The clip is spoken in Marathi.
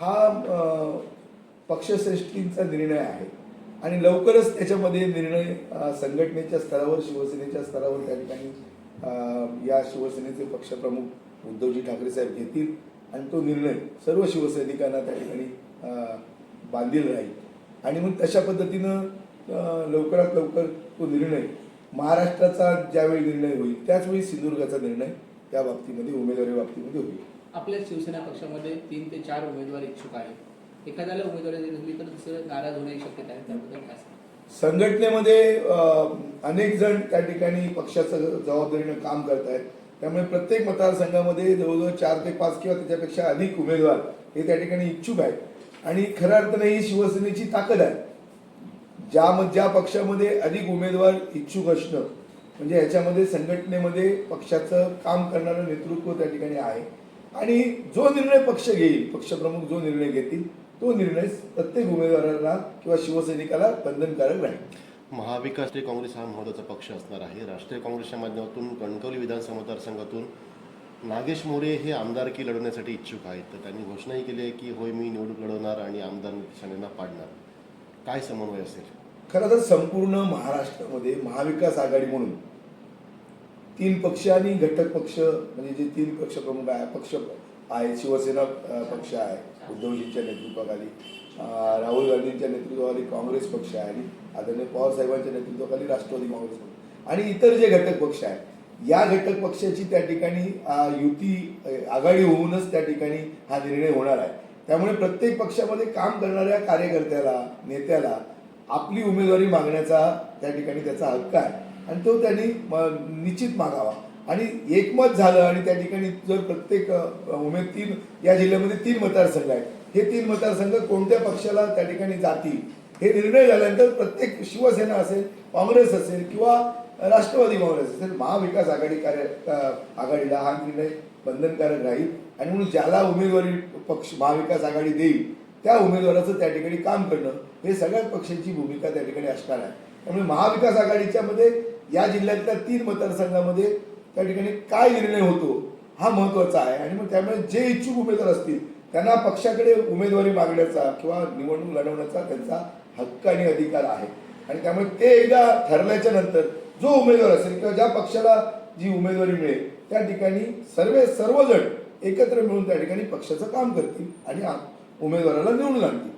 हा पक्षश्रेष्ठींचा निर्णय आहे. आणि लवकरच त्याच्यामध्ये निर्णय संघटनेच्या स्तरावर शिवसेनेच्या स्तरावर त्या ठिकाणी या शिवसेनेचे पक्षप्रमुख उद्धवजी ठाकरे साहेब घेतील आणि तो निर्णय सर्व शिवसैनिकांना त्या ठिकाणी बांधील राहील. आणि मग तशा पद्धतीनं लवकरात लवकर तो निर्णय महाराष्ट्राचा ज्यावेळी निर्णय होईल त्याचवेळी सिंधुदुर्गाचा निर्णय त्या बाबतीमध्ये उमेदवारी बाबतीमध्ये होईल. आपल्या शिवसेना पक्षामध्ये तीन ते चार उमेदवार इच्छुक आहेत. एखाद्याला उमेदवारी दिली तर दुसरं नाराज होण्याची शक्यता आहे. त्याबद्दल काय संघटनेमध्ये अनेक जण त्या ठिकाणी पक्षाचं जबाबदारीनं काम करत आहेत. त्यामुळे प्रत्येक मतदारसंघामध्ये जवळजवळ चार ते पाच किंवा त्याच्यापेक्षा अधिक उमेदवार हे त्या ठिकाणी इच्छुक आहेत. आणि खऱ्या अर्थाने ही शिवसेनेची ताकद आहे. ज्या ज्या पक्षामध्ये अधिक उमेदवार इच्छुक असणं म्हणजे याच्यामध्ये संघटनेमध्ये पक्षाचं काम करणारं नेतृत्व त्या ठिकाणी आहे. आणि जो निर्णय पक्ष घेईल पक्षप्रमुख जो निर्णय घेतील तो निर्णय प्रत्येक उमेदवाराला किंवा शिवसैनिकाला बंधनकारक राहील. महाविकास काँग्रेस हा महत्त्वाचा पक्ष असणार आहे. राष्ट्रीय काँग्रेसच्या माध्यमातून कणकवली विधानसभा मतदारसंघातून नागेश मोरे हे आमदारकी लढवण्यासाठी इच्छुक आहेत. तर त्यांनी घोषणाही केली आहे की होय मी निवडणूक लढवणार आणि आमदार निशाणेंना पाडणार. काय समन्वय असेल? खरं तर संपूर्ण महाराष्ट्रामध्ये महाविकास आघाडी म्हणून तीन पक्ष आणि घटक पक्ष म्हणजे जे तीन पक्ष प्रमुख आहे पक्ष आहे शिवसेना पक्ष आहे उद्धवजींच्या नेतृत्वाखाली. राहुल गांधींच्या नेतृत्वाखाली काँग्रेस पक्ष आहे आणि आदरणीय पवार साहेबांच्या नेतृत्वाखाली राष्ट्रवादी काँग्रेस पक्ष. आणि इतर जे घटक पक्ष आहेत या घटक पक्षाची त्या ठिकाणी युती आघाडी होऊनच त्या ठिकाणी हा निर्णय होणार आहे. त्यामुळे प्रत्येक पक्षामध्ये काम करणाऱ्या कार्यकर्त्याला नेत्याला आपली उमेदवारी मागण्याचा त्या ठिकाणी त्याचा हक्क आहे. आणि तो त्यांनी म- निश्चित मागावा. आणि एकमत झालं आणि त्या ठिकाणी जर प्रत्येक उमेद तीन या जिल्ह्यामध्ये तीन मतदारसंघ आहेत. हे तीन मतदारसंघ कोणत्या पक्षाला त्या ठिकाणी जातील? हे निर्णय झाल्यानंतर प्रत्येक शिवसेना असेल काँग्रेस असेल किंवा राष्ट्रवादी काँग्रेस असेल महाविकास आघाडी कार्य आघाडीला हा निर्णय बंधनकारक राहील. आणि म्हणून ज्याला उमेदवारी पक्ष महाविकास आघाडी देईल त्या उमेदवाराचं त्या ठिकाणी काम करणं हे सगळ्याच पक्षांची भूमिका त्या ठिकाणी असणार आहे. त्यामुळे महाविकास आघाडीच्या मध्ये या जिल्ह्यातल्या तीन मतदारसंघामध्ये त्या ठिकाणी काय निर्णय होतो हा महत्त्वाचा आहे. आणि मग त्यामुळे जे इच्छुक उमेदवार असतील त्यांना पक्षाकडे उमेदवारी मागण्याचा किंवा निवडणूक लढवण्याचा त्यांचा हक्क आणि अधिकार आहे. आणि त्यामुळे ते एकदा ठरल्याच्या नंतर जो उमेदवार असेल किंवा ज्या पक्षाला जी उमेदवारी मिळेल त्या ठिकाणी सर्व सर्वजण एकत्र मिळून त्या ठिकाणी पक्षाचं काम करतील आणि उमेदवाराला निवडून आणतील.